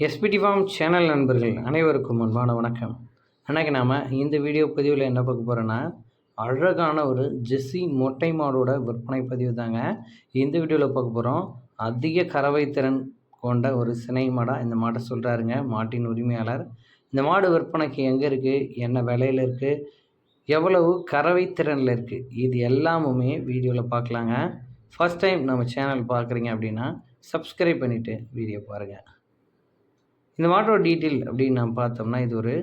SPD form channel நண்பர்கள் அனைவருக்கும் அன்பான வணக்கம். அன்றைக்கி நாம் இந்த வீடியோ பதிவில் என்ன பார்க்க போகிறோன்னா அழகான ஒரு ஜெஸ்ஸி மொட்டை மாடோட விற்பனை பதிவு தாங்க. இந்த வீடியோவில் பார்க்க போகிறோம் அதிக கறவை திறன் கொண்ட ஒரு சினை மாடாக இந்த மாட்டை சொல்கிறாருங்க மாட்டின் உரிமையாளர். இந்த மாடு விற்பனைக்கு எங்கே இருக்குது என்ன விலையில் இருக்குது எவ்வளவு கறவை திறனில் இருக்குது இது எல்லாமுமே வீடியோவில் பார்க்கலாங்க. ஃபஸ்ட் டைம் நம்ம சேனல் பார்க்குறீங்க அப்படின்னா சப்ஸ்கிரைப் பண்ணிவிட்டு வீடியோ பாருங்கள் இந்த மாட்டோட டீட்டெயில் அப்படின்னு நம்ம பார்த்தோம்னா இது ஒரு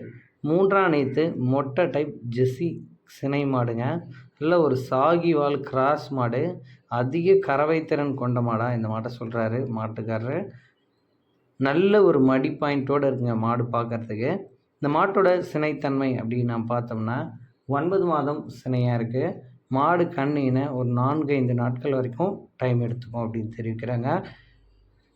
மூன்றாம் நேத்து மொட்டை டைப் ஜெஸ்ஸி சினை மாடுங்க. நல்ல ஒரு சாகிவால் கிராஸ் மாடு அதிக கறவைத்திறன் கொண்ட மாடாக இந்த மாட்டை சொல்கிறாரு மாட்டுக்காரரு. நல்ல ஒரு மடி பாயிண்ட்டோடு இருக்குங்க மாடு பார்க்குறதுக்கு. இந்த மாட்டோட சினைத்தன்மை அப்படின்னு நாம் பார்த்தோம்னா ஒன்பது மாதம் சினையாக இருக்குது மாடு கண்ணின ஒரு நான்கு ஐந்து நாட்கள் வரைக்கும் டைம் எடுத்துக்கும் அப்படின்னு தெரிவிக்கிறாங்க.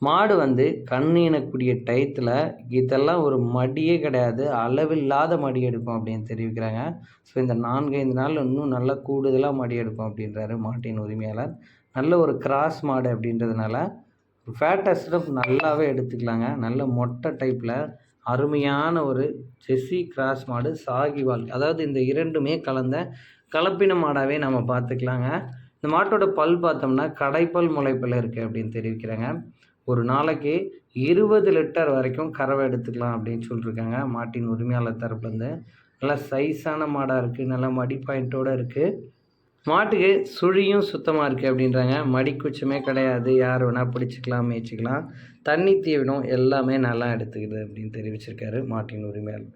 மாடு வந்து கண்ணினக்கூடிய டயத்தில் இதெல்லாம் ஒரு மடியே கிடையாது. அளவில்லாத மடி எடுக்கும் அப்படின்னு தெரிவிக்கிறாங்க. ஸோ இந்த நான்கைந்து நாளில் நாள் இன்னும் நல்லா கூடுதலாக மடி எடுக்கும் அப்படின்றாரு மாட்டின் உரிமையாளர். நல்ல ஒரு கிராஸ் மாடு அப்படின்றதுனால ஃபேட் அஸ்டப் நல்லாவே எடுத்துக்கலாங்க. நல்ல மொட்டை டைப்பில் அருமையான ஒரு செஸ்ஸி கிராஸ் மாடு சாகிவால் அதாவது இந்த இரண்டுமே கலந்த கலப்பின மாடாகவே நம்ம பார்த்துக்கலாங்க. இந்த மாட்டோட பல் பார்த்தோம்னா கடைப்பல் முளைப்பில் இருக்குது அப்படின்னு தெரிவிக்கிறாங்க. ஒரு நாளைக்கு இருபது லிட்டர் வரைக்கும் கறவை எடுத்துக்கலாம் அப்படின்னு சொல்லியிருக்காங்க மாட்டின் உரிமையாளர் தரப்புலேருந்து நல்லா சைஸான மாடாக இருக்குது நல்லா மடி பாயிண்ட்டோடு இருக்குது மாட்டுக்கு சுழியும் சுத்தமாக இருக்குது அப்படின்றாங்க. மடிக்குச்சமே கிடையாது யார் வேணால் பிடிச்சிக்கலாம் மேய்ச்சிக்கலாம். தண்ணி தீவினம் எல்லாமே நல்லா எடுத்துக்கிது அப்படின்னு தெரிவிச்சிருக்காரு மாட்டின் உரிமையாளர்.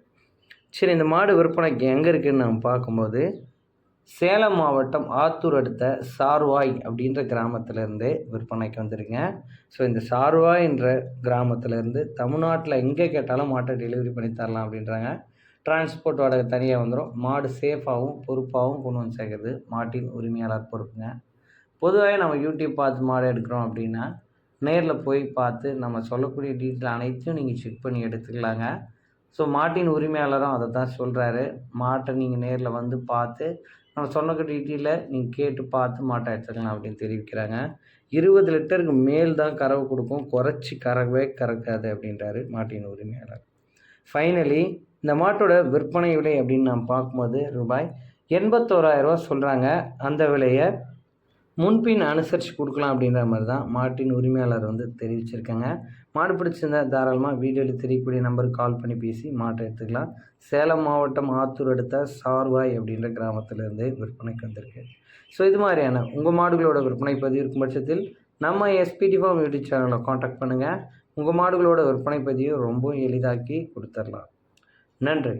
சரி இந்த மாடு விற்பனைக்கு எங்கே இருக்குதுன்னு நம்ம பார்க்கும்போது சேலம் மாவட்டம் ஆத்தூர் அடுத்த சார்வாய் அப்படின்ற கிராமத்திலேருந்து விற்பனைக்கு வந்துருங்க. ஸோ இந்த சார்வாய் என்ற கிராமத்திலேருந்து தமிழ்நாட்டில் எங்கே கேட்டாலும் மாட்டை டெலிவரி பண்ணி தரலாம் அப்படின்றாங்க. டிரான்ஸ்போர்ட் வாடகை தனியாக வந்துடும் மாடு சேஃபாகவும் பொறுப்பாகவும் கொண்டு வந்து சேர்க்குறது மாட்டின் உரிமையாளர் பொறுப்புங்க. பொதுவாக நம்ம யூடியூப் பார்த்து மாடு எடுக்கிறோம் அப்படின்னா நேரில் போய் பார்த்து நம்ம சொல்லக்கூடிய டீட்டெயில் அனைத்தையும் நீங்கள் செக் பண்ணி எடுத்துக்கலாங்க. ஸோ மாட்டின் உரிமையாளரும் அதை தான் சொல்கிறாரு மாட்டை நீங்கள் நேரில் வந்து பார்த்து நம்ம சொன்ன டீட்டெயிலில் நீங்கள் கேட்டு பார்த்து மாட்டை எடுத்துக்கலாம் அப்படின்னு தெரிவிக்கிறாங்க. இருபது லிட்டருக்கு மேல் தான் கறவை கொடுக்கும். குறைச்சி கறவே கறக்காது அப்படின்றாரு மாட்டின் உரிமையாளர். ஃபைனலி இந்த மாட்டோட விற்பனை விலை அப்படின்னு நாம் பார்க்கும்போது ரூபாய் எண்பத்தோராயிரரூவா சொல்கிறாங்க அந்த விலையை முன்பின் அனுசரித்து கொடுக்கலாம் அப்படின்ற மாதிரி தான் மாட்டின் உரிமையாளர் வந்து தெரிவிச்சிருக்காங்க. மாடு பிடிச்சிருந்தா தாராளமாக வீடியோவில் தெரியக்கூடிய நம்பருக்கு கால் பண்ணி பேசி மாட்டை எடுத்துக்கலாம். சேலம் மாவட்டம் ஆத்தூர் அடுத்த சார்வாய் அப்படின்ற கிராமத்திலேருந்து விற்பனைக்கு வந்திருக்கு. ஸோ இது மாதிரியான உங்கள் மாடுகளோட விற்பனை பதிவு இருக்கும் பட்சத்தில் நம்ம S P T farm YouTube சேனலை காண்டாக்ட் பண்ணுங்கள் உங்கள் மாடுகளோட விற்பனை பதிவை ரொம்ப எளிதாக்கி கொடுத்துடலாம் நன்றி.